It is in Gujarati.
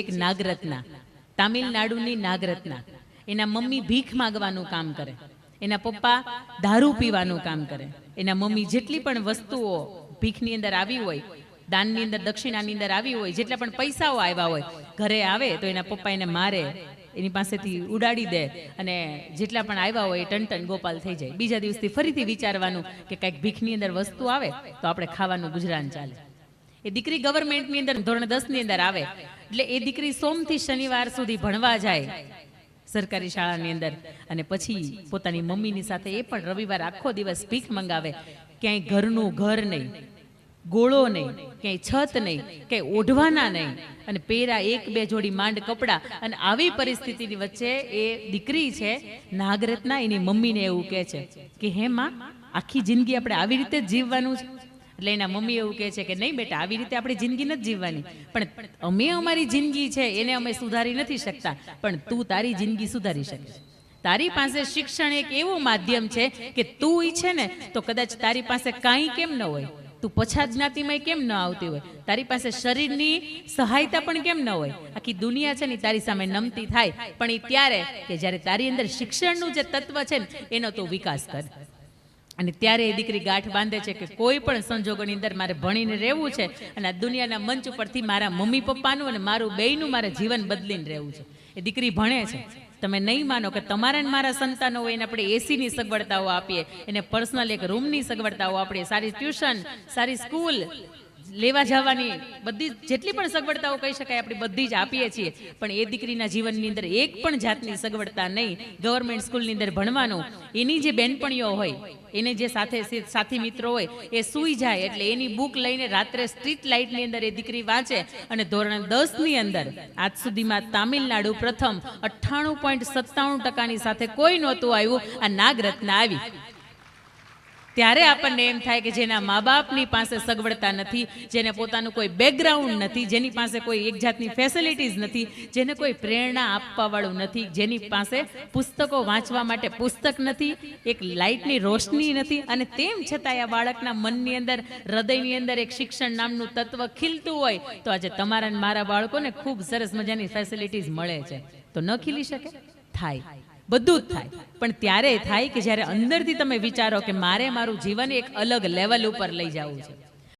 એક નાગરત્ના, તામિલનાડુની નાગરત્ના, એના મમ્મી ભીખ માગવાનું કામ કરે, એના પપ્પા દારૂ પીવાનું કામ કરે, એના મમ્મી જેટલી પણ વસ્તુઓ ભીખની અંદર આવી હોય, દાનની અંદર, દક્ષિણાની અંદર આવી હોય, જેટલા પણ પૈસાઓ આવ્યા હોય, ઘરે આવે તો એના પપ્પા એને મારે, એની પાસેથી ઉડાડી દે અને જેટલા પણ આવ્યા હોય એ ટન ગોપાલ થઈ જાય. બીજા દિવસથી ફરીથી વિચારવાનું કે કંઈક ભીખની અંદર વસ્તુ આવે તો આપણે ખાવાનું ગુજરાન ચાલે. એ દીકરી ગવર્મેન્ટની અંદર ધોરણ દસની અંદર આવે. એટલે એ દીકરી સોમથી શનિવાર સુધી ભણવા જાય સરકારી શાળાની અંદર. અને પછી પોતાની મમ્મીની સાથે એ પણ રવિવાર આખો દિવસ ભીખ મંગાવે. ક્યાંય ઘરનું ઘર નહીં, ગોળો નહીં, ક્યાંય છત નહીં, ક્યાંય ઓઢવાના નહીં. અને પેરા એક બે જોડી માંડ કપડાં. અને આવી પરિસ્થિતિની વચ્ચે એ દીકરી છે, નાગરત્ના, એની મમ્મીને એવું કહે છે કે, હે માં, આખી જિંદગી આપણે આવી રીતે જ જીવવાનું છે. એટલે એના મમ્મી એવું કહે છે કે, નહીં બેટા, આવી રીતે આપણી જિંદગી નથી જીવવાની. પણ અમે અમારી જિંદગી છે, એને અમે સુધારી નથી શકતા. પણ તું તારી જિંદગી સુધારી શકે. તારી પાસે શિક્ષણ એક એવું માધ્યમ છે કે તું ઈચ્છે ને, તો કદાચ તારી પાસે કાંઈ કેમ ન હોય? તું પછાત જ્ઞાતિમાં કેમ ન આવતી હોય? તારી પાસે શરીરની સહાયતા પણ કેમ ન હોય? આખી દુનિયા છે ને તારી સામે નમતી થાય. પણ એ ત્યારે કે જ્યારે તારી અંદર શિક્ષણનું જે તત્વ છે ને, એનો તું વિકાસ કર. અને ત્યારે એ દીકરી ગાંઠ બાંધે છે કે કોઈ પણ સંજોગોની અંદર મારે ભણીને રહેવું છે અને આ દુનિયાના મંચ ઉપરથી મારા મમ્મી પપ્પાનું અને મારું બેયનું મારે જીવન બદલીને રહેવું છે. એ દીકરી ભણે છે. તમે નહીં માનો કે તમારા ને મારા સંતાનો હોય એને આપણે એસીની સગવડતાઓ આપીએ. એને પર્સનલ એક રૂમની સગવડતાઓ આપીએ. સારી ટ્યુશન સારી સ્કૂલ. લેવા જવાની બધી જેટલી પણ સગવડતાઓ કહી શકાય, આપણે બધી જ આપીએ છીએ. પણ એ દીકરીના જીવનની અંદર એક પણ જાતની સગવડતા નહીં. ગવર્મેન્ટ સ્કૂલની અંદર ભણવાનું, એની જે બેનપણીઓ હોય, એને જે સાથે સાથી મિત્રો હોય, એ સૂઈ જાય એટલે એની બુક લઈને રાત્રે સ્ટ્રીટ લાઇટની અંદર એ દીકરી વાંચે અને ધોરણ દસની અંદર, આજ સુધીમાં તામિલનાડુ પ્રથમ અઠ્ઠાણું પોઈન્ટ સત્તાણું ટકાની સાથે કોઈ નહોતું આવ્યું, આ નાગરત્ન આવી. ત્યારે આપણને એમ થાય કે જેના મા બાપની પાસે સગવડતા નથી, જેને પોતાનું કોઈ બેકગ્રાઉન્ડ નથી, જેની પાસે કોઈ એક જાતની ફેસિલિટીઝ નથી, જેને કોઈ પ્રેરણા આપવાવાળું નથી, જેની પાસે પુસ્તકો વાંચવા માટે પુસ્તક નથી, એક લાઇટની રોશની નથી અને તેમ છતાંય આ બાળકના મનની અંદર, હૃદયની અંદર એક શિક્ષણ નામનું તત્વ ખીલતું હોય, તો આજે તમારા મારા બાળકોને ખૂબ સરસ મજાની ફેસિલિટીઝ મળે છે. તો ન ખીલી શકે? થાય. બધું જ થાય. પણ ત્યારે થાય કે જ્યારે અંદરથી તમે વિચારો કે મારે મારું જીવન એક અલગ લેવલ ઉપર લઈ જવું છે.